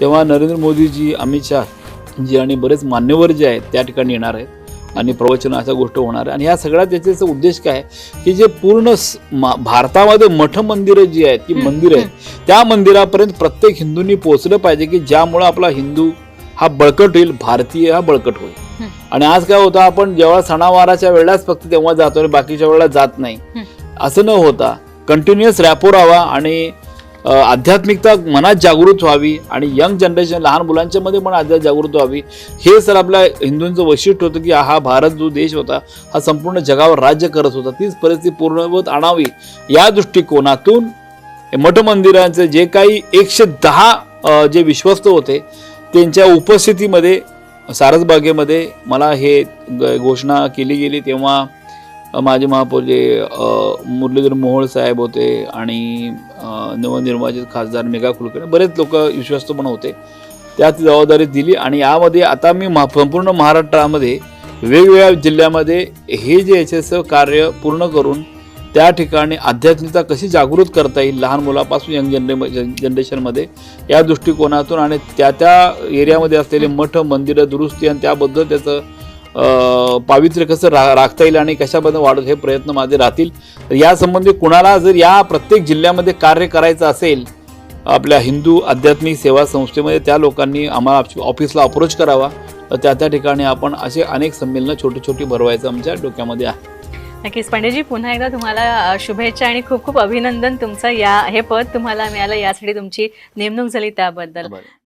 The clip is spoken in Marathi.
तेव्हा नरेंद्र मोदीजी अमित शाह जी आणि बरेच मान्यवर जे आहेत त्या ठिकाणी येणार आहेत आणि प्रवचन अशा गोष्ट होणार आहे आणि ह्या सगळ्या त्याचा उद्देश काय आहे? की जे पूर्ण भारतामध्ये मठ मंदिरं जी आहेत ती मंदिरं आहेत त्या मंदिरापर्यंत प्रत्येक हिंदूंनी पोहोचलं पाहिजे की ज्यामुळं आपला हिंदू हा बळकट होईल भारतीय हा बळकट होईल. आणि आज काय होतं आपण जेव्हा सणावाराच्या वेळेलाच फक्त तेव्हा जातो आणि बाकीच्या वेळेला जात नाही. असं न होता कंटिन्युअस रॅपो राहावा आणि आध्यात्मिकता मनात जागृत व्हावी आणि यंग जनरेशन लहान मुलांच्या मध्ये पण आध्यात जागृत व्हावी. हे सर आपल्या हिंदूंचं वैशिष्ट्य होतं की हा भारत जो देश होता हा संपूर्ण जगावर राज्य करत होता. तीच परिस्थिती पूर्णवत आणावी. या दृष्टिकोनातून मठमंदिरांचे मठ मंदिरांचे जे काही एकशे दहा जे विश्वस्त होते त्यांच्या उपस्थितीमध्ये सारसबागेमध्ये मला हे ग- घोषणा केली गेली तेव्हा माजी माझे महापौर जे मुरलीधर मोहोळ साहेब होते आणि नवनिर्वाचित खासदार मेघा कुलकर्णी. बरेच लोक विश्वस्त पण होते. त्यात जबाबदारी दिली आणि यामध्ये आता मी महा संपूर्ण महाराष्ट्रामध्ये वेगवेगळ्या जिल्ह्यामध्ये हे जे याचं कार्य पूर्ण करून त्या ठिकाणी आध्यात्मिकता कशी जागृत करता येईल लहान मुलापासून यंग जनरे जनरेशनमध्ये या दृष्टिकोनातून आणि त्या त्या एरियामध्ये असलेले मठ मंदिरं दुरुस्ती आणि त्याबद्दल त्याचं पावित्र्य कसं रा राखता येईल आणि कशाबद्दल वाढत हे प्रयत्न माझे राहतील? तर यासंबंधी कुणाला जर या प्रत्येक जिल्ह्यामध्ये कार्य करायचं असेल आपल्या हिंदू आध्यात्मिक सेवा संस्थेमध्ये त्या लोकांनी आम्हाला ऑफिसला अप्रोच करावा. तर त्या त्या ठिकाणी आपण असे अनेक संमेलनं छोटी छोटी भरवायचं आमच्या डोक्यामध्ये आहे. नक्कीच. पंडितजी पुन्हा एकदा तुम्हाला शुभेच्छा आणि खूप खूप अभिनंदन तुमचं या हे पद तुम्हाला मिळालं. यासाठी तुमची नेमणूक झाली त्याबद्दल.